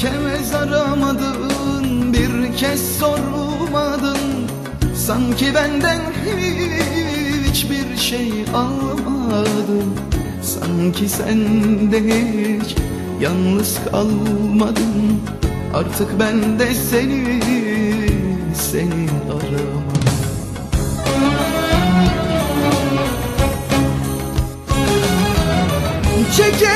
kez aramadın Bir kez sormadın. Sanki benden hiçbir şey almadın. Sanki sen de hiç yalnız kalmadın. Artık ben de seni, seni aramam Çekerim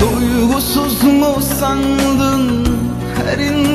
Duygusuz mu sandın? Her insan